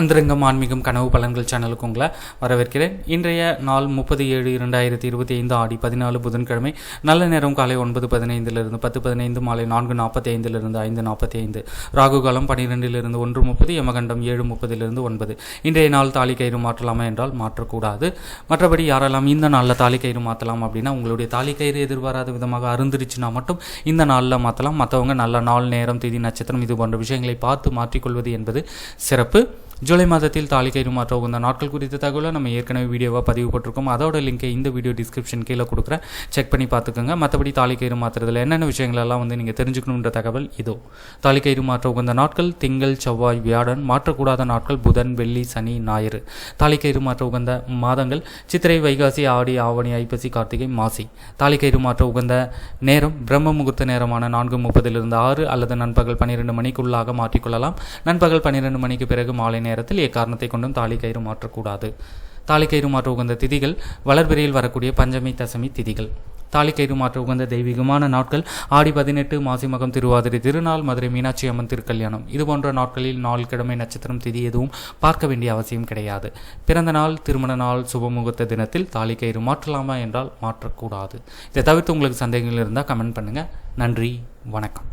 அந்தரங்கம் ஆன்மீகம் கனவு பலன்கள் சேனலுக்கு உங்களை வரவேற்கிறேன். இன்றைய நாள் முப்பது ஏழு இரண்டாயிரத்தி இருபத்தி ஐந்து ஆடி பதினாலு புதன்கிழமை. நல்ல நேரம் காலை ஒன்பது பதினைந்திலிருந்து பத்து பதினைந்து மாலை நான்கு நாற்பத்தி ஐந்திலிருந்து ஐந்து நாற்பத்தி ஐந்து ராகு காலம் பனிரெண்டிலிருந்து ஒன்று முப்பது யமகண்டம் ஏழு முப்பதிலிருந்து ஒன்பது. இன்றைய நாள் தாலி கயிறு மாற்றலாமா என்றால் மாற்றக்கூடாது. மற்றபடி யாரெல்லாம் இந்த நாளில் தாலி கயிறு மாற்றலாம் அப்படின்னா உங்களுடைய தாலி கயிறு எதிர்பாராத விதமாக அருந்துருச்சுன்னா மட்டும் இந்த நாளில் மாற்றலாம் மற்றவங்க நல்ல நாள் நேரம் தேதி நட்சத்திரம் இது போன்ற விஷயங்களை பார்த்து மாற்றிக்கொள்வது என்பது சிறப்பு. ஜூலை மாதத்தில் தாலி கயிறு மாற்ற உகந்த நாட்கள் குறித்த தகவலை நம்ம ஏற்கனவே வீடியோவாக பதிவு போட்டிருக்கோம். அதோட லிங்கை இந்த வீடியோ டிஸ்கிரிப்ஷன் கீழே கொடுக்குறேன். செக் பண்ணி பார்த்துக்கோங்க. மற்றபடி தாலி கயிறு மாற்றுறதுல என்னென்ன விஷயங்கள் எல்லாம் வந்து நீங்கள் தெரிஞ்சுக்கணுன்ற தகவல் இதோ. தாலி கயிறு மாற்ற உகந்த நாட்கள் திங்கள் செவ்வாய் வியாழன் மாற்றக்கூடாத நாட்கள் புதன் வெள்ளி சனி ஞாயிறு. தாலி கயிறு மாற்ற உகந்த மாதங்கள் சித்திரை வைகாசி ஆடி ஆவணி ஐப்பசி கார்த்திகை மாசி. தாலி கயிறு மாற்ற உகந்த நேரம் பிரம்ம முகூர்த்த நேரமான நான்கு முப்பதிலிருந்து ஆறு அல்லது நண்பகல் பன்னிரெண்டு மணிக்குள்ளாக மாற்றிக்கொள்ளலாம். நண்பகல் பன்னிரெண்டு மணிக்கு பிறகு மாலை நேரத்தில் எக்காரணத்தை கொண்டும் தாலி கயிறு மாற்றக்கூடாது. தாலி கயிறு மாற்ற உகந்த திதிகள் வளர்பிறையில் வரக்கூடிய பஞ்சமி தசமி திதிகள். தாலி கயிறு மாற்ற உகந்த தெய்வீகமான நாட்கள் ஆடி பதினெட்டு மாசி மகம் திருவாதிரை திருநாள் மதுரை மீனாட்சி அம்மன் திருக்கல்யாணம். இது போன்ற நாட்களில் நாள் கிழமை நட்சத்திரம் திதி எதுவும் பார்க்க வேண்டிய அவசியம் கிடையாது. பிறந்த நாள் திருமண நாள் சுபமுகூர்த்த தினத்தில் தாலி கயிறு மாற்றலாமா என்றால் மாற்றக்கூடாது. இதை தவிர்த்து உங்களுக்கு சந்தேகங்கள் இருந்தால் கமெண்ட் பண்ணுங்கள் நன்றி வணக்கம்.